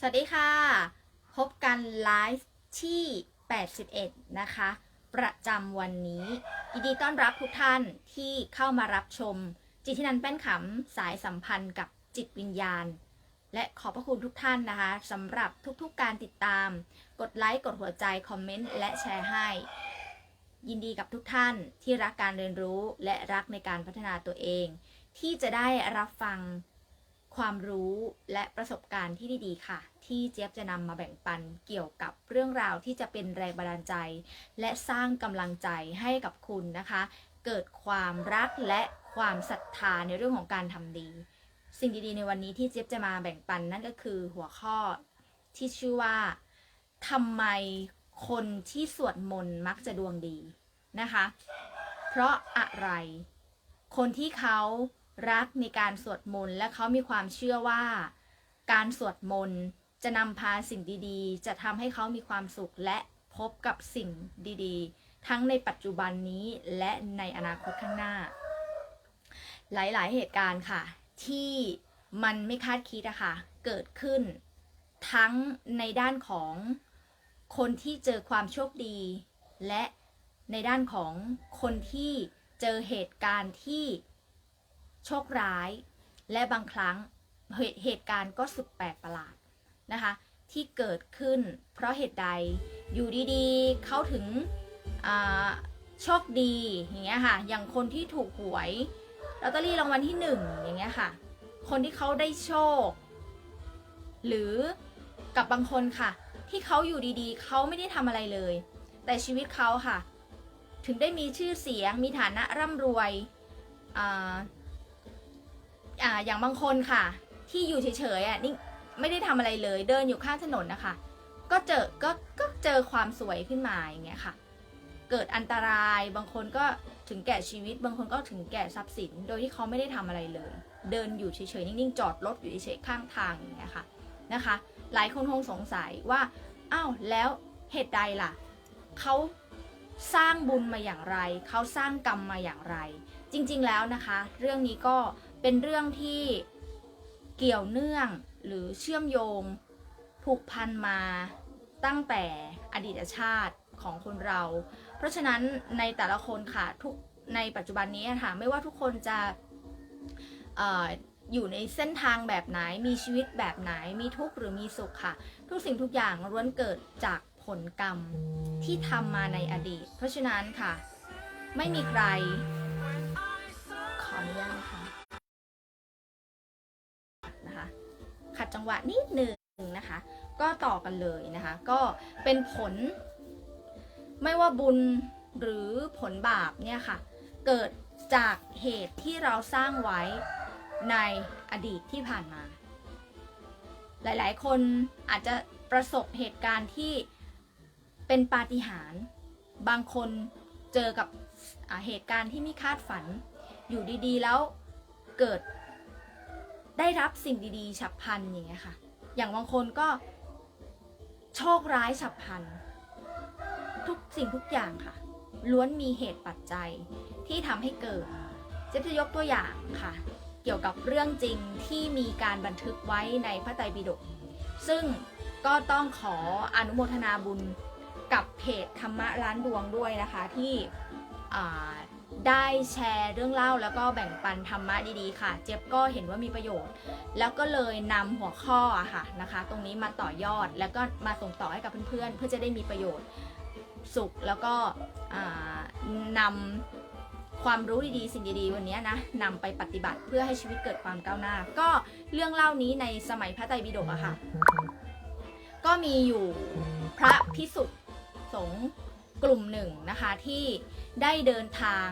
สวัสดีค่ะ พบกันไลฟ์ที่ 81 นะคะ ประจำวันนี้ยินดีต้อนรับทุกท่านที่เข้ามารับชม จิตที่นันแป้นขำสายสัมพันธ์กับจิตวิญญาณ และขอบพระคุณทุกท่านนะคะสำหรับทุกๆการติดตาม กดไลค์ กดหัวใจ คอมเมนต์ และแชร์ให้ ยินดีกับทุกท่านที่รักการเรียนรู้และรักในการพัฒนาตัวเอง ที่จะได้รับฟัง ความรู้และประสบการณ์ที่ดีๆ ค่ะ ที่เจี๊ยบจะนำมาแบ่งปันเกี่ยวกับเรื่องราวที่จะเป็นแรงบันดาลใจ และสร้างกำลังใจให้กับคุณนะคะ เกิดความรักและความศรัทธาในเรื่องของการทำดี สิ่งดีๆ ในวันนี้ที่เจี๊ยบจะมาแบ่งปันนั่นก็คือหัวข้อที่ชื่อว่าทำไมคนที่สวดมนต์มักจะดวงดีนะคะ เพราะอะไร คนที่เขา รักในการสวดมนต์และเขามีความเชื่อว่า การสวดมนต์จะนำพาสิ่งดีๆ จะทำให้เขามีความสุขและพบกับสิ่งดีๆ ทั้งในปัจจุบันนี้และในอนาคตข้างหน้า หลายๆ เหตุการณ์ค่ะ ที่มันไม่คาดคิดอะค่ะ เกิดขึ้น ทั้งในด้านของคนที่เจอความโชคดี และในด้านของคนที่เจอเหตุการณ์ที่ โชคร้าย และบางครั้งเหตุเหตุการณ์ก็สุดแปลกประหลาดนะคะ ที่เกิดขึ้นเพราะเหตุใดอยู่ดีๆ เขาถึงโชคดีอย่างเงี้ยค่ะ อย่างคนที่ถูกหวยลอตเตอรี่รางวัลที่หนึ่งอย่างเงี้ยค่ะ คนที่เขาได้โชค หรือกับบางคนค่ะ ที่เขาอยู่ดีๆ เขาไม่ได้ทำอะไรเลย แต่ชีวิตเขาค่ะ ถึงได้มีชื่อเสียงมีฐานะร่ำรวย อ่าอย่างบางคนค่ะ ที่อยู่เฉยๆอะนี่ไม่ได้ทำอะไรเลยเดินอยู่ข้างถนนนะคะ ก็เจอก็ก็เจอความสวยขึ้นมาอย่างเงี้ยค่ะ เกิดอันตรายบางคนก็ถึงแก่ชีวิต บางคนก็ถึงแก่ทรัพย์สิน โดยที่เขาไม่ได้ทำอะไรเลย เดินอยู่เฉยๆนิ่งๆจอดรถอยู่เฉยๆข้างทางอย่างเงี้ยค่ะนะคะ หลายคนคงสงสัยว่าอ้าวแล้วเหตุใดล่ะเขาสร้างบุญมาอย่างไร เขาสร้างกรรมมาอย่างไร จริงๆแล้วนะคะ เรื่องนี้ก็ เป็นเรื่องที่เกี่ยวเนื่องหรือเชื่อมโยงผูกพันมาตั้งแต่อดีตชาติของคนเรา เพราะฉะนั้นในแต่ละคนค่ะทุกในปัจจุบันนี้ค่ะไม่ว่าทุกคนจะอออยู่ในเส้นทางแบบไหนมีชีวิตแบบไหนมีทุกข์หรือมีสุขค่ะ ทุกสิ่งทุกอย่างล้วนเกิดจากผลกรรมที่ทำมาในอดีต เพราะฉะนั้นค่ะ ไม่มีใครขออนุญาต หวะนิดหนึ่งนะคะ ก็ต่อกันเลยนะคะ ก็เป็นผล ไม่ว่าบุญหรือผลบาปเนี่ยค่ะ เกิดจากเหตุที่เราสร้างไว้ในอดีตที่ผ่านมา หลายๆ คนอาจจะประสบเหตุการณ์ที่เป็นปาฏิหาริย์บางคนเจอกับเหตุการณ์ที่ไม่คาดฝัน อยู่ดีๆ แล้วเกิด ได้รับสิ่งดีๆ ฉับพลันอย่างเงี้ยค่ะ อย่างบางคนก็โชคร้ายฉับพลัน ทุกสิ่งทุกอย่างค่ะ ล้วนมีเหตุปัจจัยที่ทำให้เกิดเจ๊จะยกตัวอย่างค่ะ เกี่ยวกับเรื่องจริงที่มีการบันทึกไว้ในพระไตรปิฎกซึ่งก็ต้องขออนุโมทนาบุญกับเพจธรรมะร้านดวงด้วยนะคะที่อ่า ได้แชร์เรื่องเล่าแล้วก็แบ่งปันธรรมะดีๆ ค่ะ เจี๊ยบก็เห็นว่ามีประโยชน์ แล้วก็เลยนำหัวข้ออะค่ะนะคะ ตรงนี้มาต่อยอดแล้วก็มาส่งต่อให้กับเพื่อนๆ เพื่อจะได้มีประโยชน์สุขแล้วก็อ่านำความรู้ดีๆ สิ่งดีๆ วันนี้นะนำไปปฏิบัติเพื่อให้ชีวิตเกิดความก้าวหน้า ก็เรื่องเล่านี้ในสมัยพระไตรปิฎกอะค่ะ ก็มีอยู่พระพิสุทธิ์สงฆ์ กลุ่มหนึ่งนะคะที่ได้เดินทาง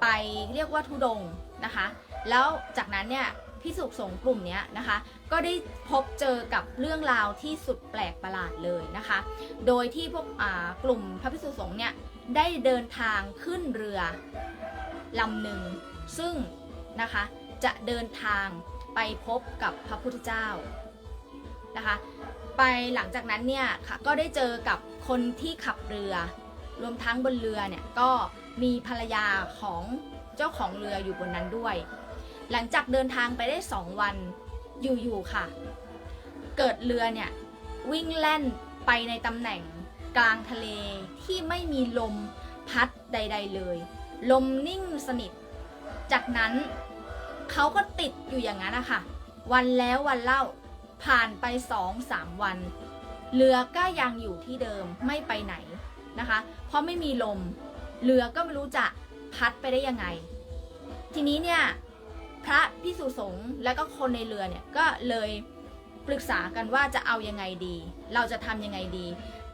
ไปเรียกว่าทุดงนะคะ แล้วจากนั้นเนี่ยพิสุกสงฆ์กลุ่มนี้นะคะ ก็ได้พบเจอกับเรื่องราวที่สุดแปลกประหลาดเลยนะคะ โดยที่พวกกลุ่มพระพิสุสงฆ์เนี่ยได้เดินทางขึ้นเรือลำหนึ่งซึ่งนะคะจะเดินทางไปพบกับพระพุทธเจ้านะคะ ไปหลังจากนั้นเนี่ยค่ะก็ได้เจอกับคนที่ขับเรือ รวมทั้งบนเรือเนี่ยก็มีภรรยาของเจ้าของเรืออยู่บนนั้นด้วย หลังจากเดินทางไปได้สองวันอยู่ๆค่ะ เกิดเรือเนี่ยวิ่งแล่นไปในตำแหน่งกลางทะเลที่ไม่มีลมพัดใด ๆเลย ลมนิ่งสนิท จากนั้นเขาก็ติดอยู่อย่างนั้นนะคะวันแล้ววันเล่าผ่านไปสองสามวัน เรือก็ยังอยู่ที่เดิมไม่ไปไหน นะคะ เพราะไม่มีลม เรือก็ไม่รู้จะพัดไปได้ยังไง ทีนี้เนี่ยพระพิสุสงฆ์และก็คนในเรือเนี่ยก็เลยปรึกษากันว่าจะเอายังไงดี เราจะทำยังไงดี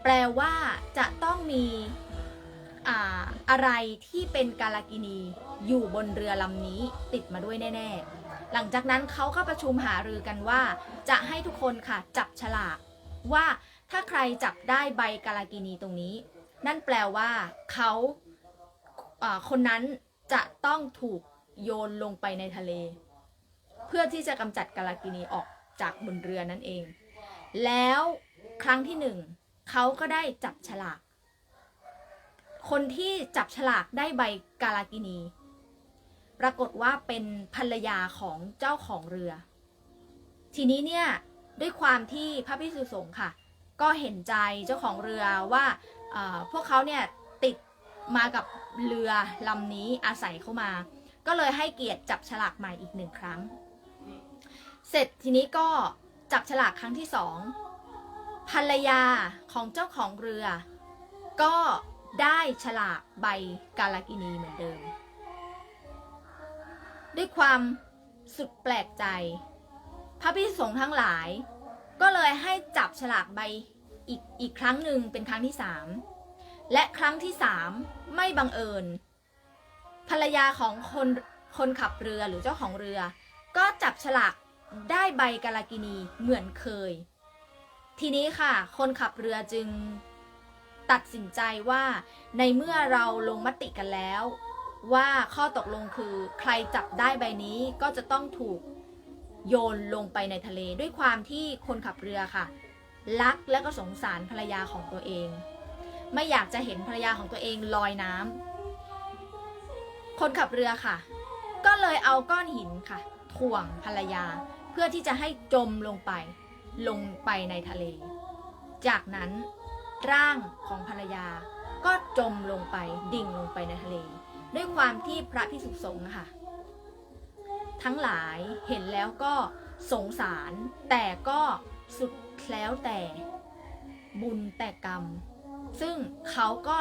แปลว่าจะต้องมีอ่าอะไรที่เป็นกาลากินีอยู่บนเรือลำนี้ติดมาด้วยแน่ๆ หลังจากนั้นเขาก็ประชุมหารือกันว่า จะให้ทุกคนค่ะจับฉลากว่าถ้าใครจับได้ใบกาลากินีตรงนี้ นั่นแปลว่าเขาคนนั้นจะต้องถูกโยนลงไปในทะเล เพื่อที่จะกำจัดกาลากินีออกจากบนเรือนั่นเอง แล้วครั้งที่หนึ่งเขาก็ได้จับฉลาก คนที่จับฉลากได้ใบกาลากินี ปรากฏว่าเป็นภรรยาของเจ้าของเรือ ทีนี้เนี่ยด้วยความที่พระพิสุสงฆ์ค่ะ ก็เห็นใจเจ้าของเรือว่า พวกเขาเนี่ยติดมากับเรือลำนี้อาศัยเข้ามา ก็เลยให้เกียรติจับฉลากใหม่อีกหนึ่งครั้ง เสร็จทีนี้ก็จับฉลากครั้งที่สองภรรยาของเจ้าของเรือ ก็ได้ฉลากใบกาลากินีเหมือนเดิม ด้วยความสุดแปลกใจ พระพิสุสงฆ์ทั้งหลาย ก็เลยให้จับฉลากใบ อีกอีกครั้งหนึ่งเป็นครั้งที่สามและครั้งที่สามไม่บังเอิญ ภรรยาของคนคนขับเรือหรือเจ้าของเรือ ก็จับฉลากได้ใบกาลากินีเหมือนเคย ทีนี้ค่ะ คนขับเรือจึงตัดสินใจว่าในเมื่อเราลงมติกันแล้ว ว่าข้อตกลงคือใครจับได้ใบนี้ก็จะต้องถูกโยนลงไปในทะเลด้วยความที่คนขับเรือค่ะ รักและก็สงสารภรรยาของตัวเอง ไม่อยากจะเห็นภรรยาของตัวเองลอยน้ำคนขับเรือค่ะ ก็เลยเอาก้อนหินค่ะ ถ่วงภรรยาเพื่อที่จะให้จมลงไป ลงไปในทะเล จากนั้นร่างของภรรยาก็จมลงไปดิ่งลงไปในทะเล ด้วยความที่พระพิสุสงฆ์ค่ะ ทั้งหลายเห็นแล้วก็สงสารแต่ก็สุด แล้วแต่บุญแต่กรรม ซึ่งเขาก็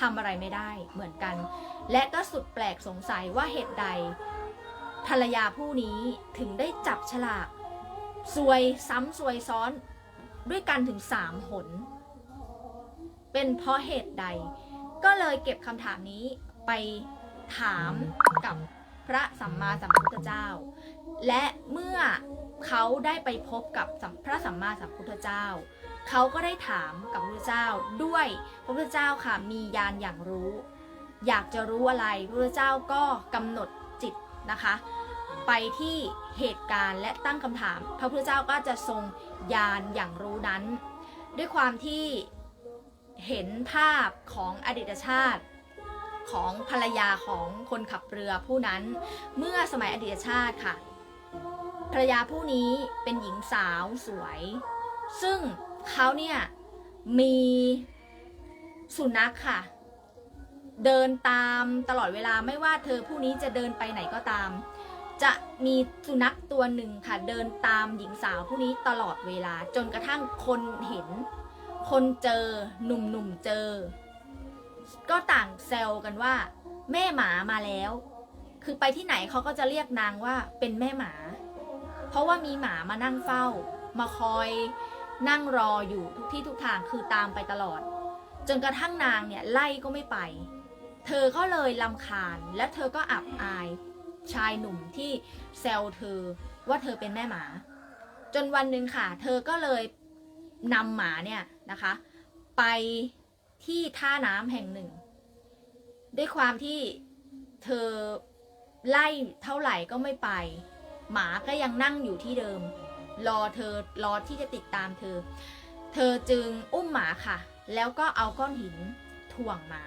ทำอะไรไม่ได้เหมือนกัน และก็สุดแปลกสงสัยว่าเหตุใด ภรรยาผู้นี้ถึงได้จับฉลากซวยซ้ำซวยซ้อนด้วยกันถึงสามหน เป็นเพราะเหตุใด ก็เลยเก็บคำถามนี้ไปถามกับพระสัมมาสัมพุทธเจ้า และเมื่อ เขาได้ไปพบกับพระสัมมาสัมพุทธเจ้า เขาก็ได้ถามกับพระพุทธเจ้าด้วยพระพุทธเจ้าค่ะมีญาณอย่างรู้ อยากจะรู้อะไรพระพุทธเจ้าก็กำหนดจิตนะคะ ไปที่เหตุการณ์และตั้งคำถาม พระพุทธเจ้าก็จะทรงญาณอย่างรู้นั้น ด้วยความที่เห็นภาพของอดีตชาติของภรรยาของคนขับเรือผู้นั้น เมื่อสมัยอดีตชาติค่ะ ภรรยาผู้นี้เป็นหญิงสาวสวย ซึ่งเขาเนี่ยมีสุนัขค่ะ เดินตามตลอดเวลาไม่ว่าเธอผู้นี้จะเดินไปไหนก็ตาม จะมีสุนัขตัวหนึ่งค่ะ เดินตามหญิงสาวผู้นี้ตลอดเวลาจนกระทั่งคนเห็น คนเจอหนุ่มๆเจอ ก็ต่างแซวกันว่า แม่หมามาแล้ว คือไปที่ไหนเขาก็จะเรียกนางว่าเป็นแม่หมา เพราะว่ามีหมามานั่งเฝ้า มาคอยนั่งรออยู่ทุกที่ทุกทางคือตามไปตลอด จนกระทั่งนางเนี่ยไล่ก็ไม่ไป เธอก็เลยลำคาญและเธอก็อับอาย ชายหนุ่มที่แซวเธอว่าเธอเป็นแม่หมา จนวันหนึ่งค่ะ เธอก็เลยนำหมาเนี่ยนะคะ ไปที่ท่าน้ำแห่งหนึ่ง ด้วยความที่เธอไล่เท่าไหร่ก็ไม่ไป หมาก็ยังนั่งอยู่ที่เดิม รอเธอรอที่จะติดตามเธอ เธอจึงอุ้มหมาค่ะ แล้วก็เอาก้อนหินถ่วงหมา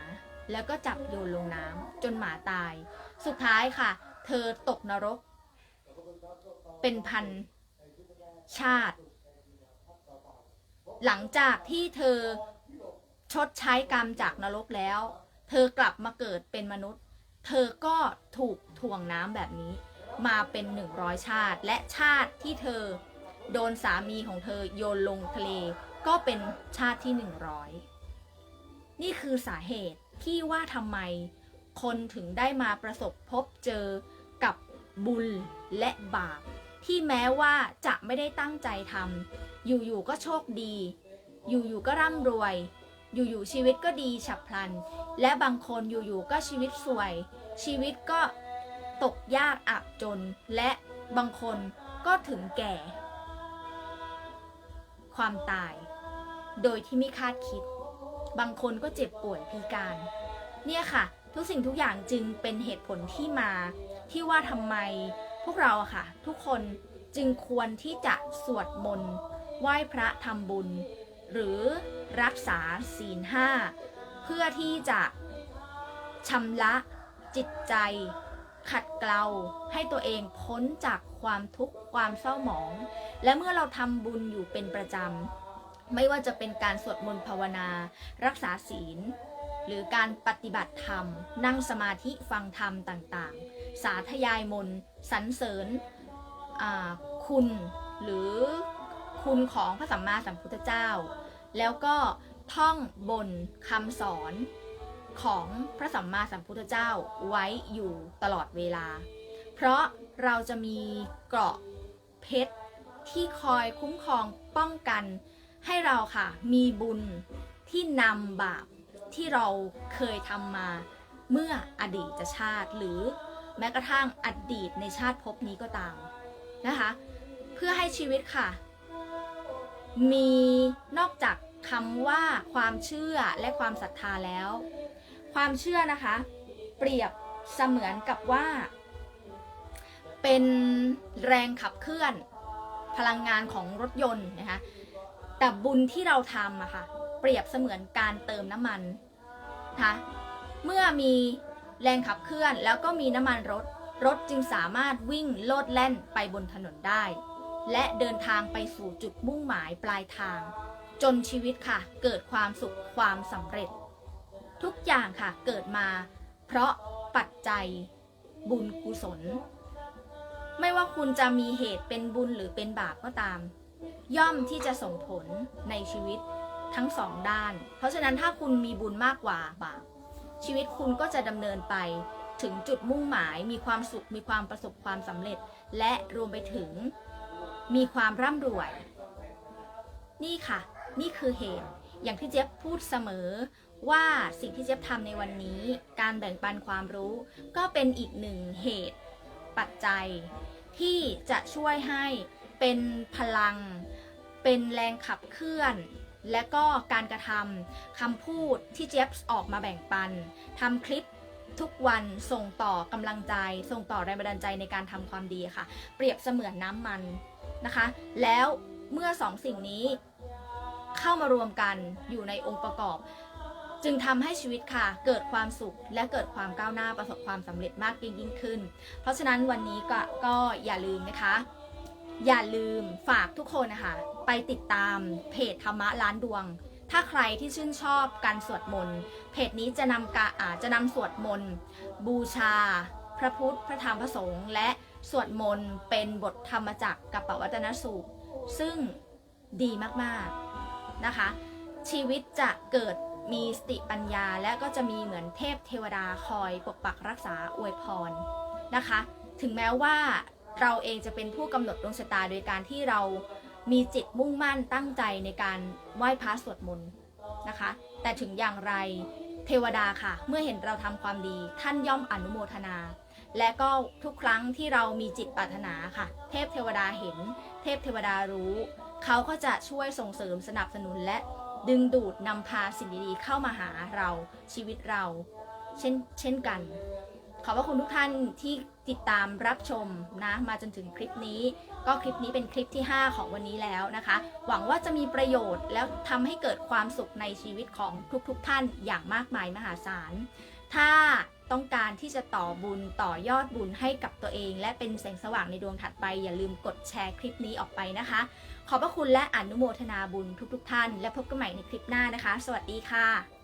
แล้วก็จับโยนลงน้ำจนหมาตาย สุดท้ายค่ะ เธอตกนรก เป็นพันชาติ หลังจากที่เธอชดใช้กรรมจากนรกแล้ว เธอกลับมาเกิดเป็นมนุษย์ เธอก็ถูกถ่วงน้ำแบบนี้ มาเป็นหนึ่งร้อยชาติ และชาติที่เธอ โดนสามีของเธอโยนลงทะเล ก็เป็นชาติที่หนึ่งร้อยนี่คือสาเหตุที่ว่าทำไม คนถึงได้มาประสบพบเจอกับบุญและบาป ที่แม้ว่าจะไม่ได้ตั้งใจทำอยู่ๆก็โชคดี อยู่ๆก็ร่ำรวย อยู่ๆชีวิตก็ดีฉับพลัน และบางคนอยู่ๆก็ชีวิตสวย ชีวิตก็ ตกยากอับจนและบางคนก็ถึงแก่ ความตาย โดยที่ไม่คาดคิด บางคนก็เจ็บป่วยพิการ เนี่ยค่ะ ทุกสิ่งทุกอย่างจึงเป็นเหตุผลที่มา ที่ว่าทำไมพวกเราค่ะ ทุกคนจึงควรที่จะสวดมนต์ไหว้พระทำบุญ หรือรักษาศีลห้า เพื่อที่จะชำระจิตใจ ขัดเกลาให้ตัวเองพ้นจากความทุกข์ความเศร้าหมอง และเมื่อเราทำบุญอยู่เป็นประจำ ไม่ว่าจะเป็นการสวดมนต์ภาวนา รักษาศีล หรือการปฏิบัติธรรม นั่งสมาธิฟังธรรมต่างๆ สาธยายมนสรรเสริญคุณหรือคุณของพระสัมมาสัมพุทธเจ้า แล้วก็ท่องบนคำสอน ของพระสัมมาสัมพุทธเจ้าไว้อยู่ตลอดเวลา เพราะเราจะมีเกราะเพชรที่คอยคุ้มครองป้องกัน ให้เราค่ะ มีบุญที่นำบาปที่เราเคยทำมาเมื่ออดีตชาติ หรือแม้กระทั่งอดีตในชาติภพนี้ก็ตามนะคะ เพื่อให้ชีวิตค่ะ มีนอกจากคำว่าความเชื่อและความศรัทธาแล้ว ความเชื่อนะคะ เปรียบเสมือนกับว่า เป็นแรงขับเคลื่อนพลังงานของรถยนต์นะคะแต่บุญที่เราทำอะค่ะเปรียบเสมือนการเติมน้ำมันนะคะเมื่อมีแรงขับเคลื่อนแล้วก็มีน้ำมันรถ รถจึงสามารถวิ่งโลดแล่นไปบนถนนได้ และเดินทางไปสู่จุดมุ่งหมายปลายทาง จนชีวิตค่ะ เกิดความสุขความสำเร็จ ทุกอย่างค่ะเกิดมา เพราะปัจจัยบุญกุศล ไม่ว่าคุณจะมีเหตุเป็นบุญหรือเป็นบาปก็ตาม ย่อมที่จะส่งผลในชีวิตทั้งสองด้าน เพราะฉะนั้นถ้าคุณมีบุญมากกว่าบาปชีวิตคุณก็จะดำเนินไปถึงจุดมุ่งหมาย มีความสุขมีความประสบความสำเร็จ และรวมไปถึง มีความร่ำรวย นี่ค่ะ นี่คือเหตุ อย่างที่เจ๊บพูดเสมอ ว่าสิ่งที่เจ๊ยบทำในวันนี้ การแบ่งปันความรู้ ก็เป็นอีกหนึ่งเหตุปัจจัย ที่จะช่วยให้เป็นพลัง เป็นแรงขับเคลื่อน และก็การกระทำคำพูดที่เจี๊ยบออกมาแบ่งปันทำคลิปทุกวันส่งต่อกำลังใจ ส่งต่อแรงบันดาลใจในการทำความดีค่ะ เปรียบเสมือนน้ำมันนะคะ แล้วเมื่อสองสิ่งนี้เข้ามารวมกันอยู่ในองค์ประกอบ จึงทำให้ชีวิตค่ะ เกิดความสุขและเกิดความก้าวหน้าประสบความสำเร็จมากยิ่งยิ่งขึ้น เพราะฉะนั้นวันนี้ก็ก็อย่าลืมนะคะ อย่าลืมฝากทุกคนนะคะ ไปติดตามเพจธรรมะล้านดวง ถ้าใครที่ชื่นชอบการสวดมนต์เพจนี้จะนำกาจะนำสวดมนต์บูชา พระพุทธพระธรรมพระสงฆ์และสวดมนต์เป็นบทธรรมจักรกับปวัตนสูตรซึ่งดีมากๆนะคะ ชีวิตจะเกิด มีสติปัญญาและก็จะมีเหมือนเทพเทวดาคอยปกปักรักษาอวยพรนะคะ ถึงแม้ว่าเราเองจะเป็นผู้กำหนดดวงชะตาโดยการที่เรามีจิตมุ่งมั่นตั้งใจในการไหว้พระสวดมนต์นะคะ แต่ถึงอย่างไรเทวดาค่ะ เมื่อเห็นเราทำความดีท่านย่อมอนุโมทนา และก็ทุกครั้งที่เรามีจิตปรารถนาค่ะ เทพเทวดาเห็น เทพเทวดารู้ เขาก็จะช่วยส่งเสริมสนับสนุนและ ดึงดูดนำพาสิ่งดีๆ เข้ามาหาเราชีวิตเรา เช่นเช่นกัน ขอบพระคุณทุกท่านที่ติดตามรับชมนะ มาจนถึงคลิปนี้ ก็คลิปนี้เป็นคลิปที่ 5 ของวันนี้แล้วนะคะ หวังว่าจะมีประโยชน์แล้วทำให้เกิดความสุขในชีวิตของทุกๆทท่านอย่างมากมายมหาศาล ถ้าต้องการที่จะต่อบุญต่อยอดบุญให้กับตัวเอง และเป็นแสงสว่างในดวงถัดไป อย่าลืมกดแชร์คลิปนี้ออกไปนะคะ ขอบพระคุณและอนุโมทนาบุญทุกๆทท่าน และพบกันใหม่ในคลิปหน้านะคะ สวัสดีค่ะ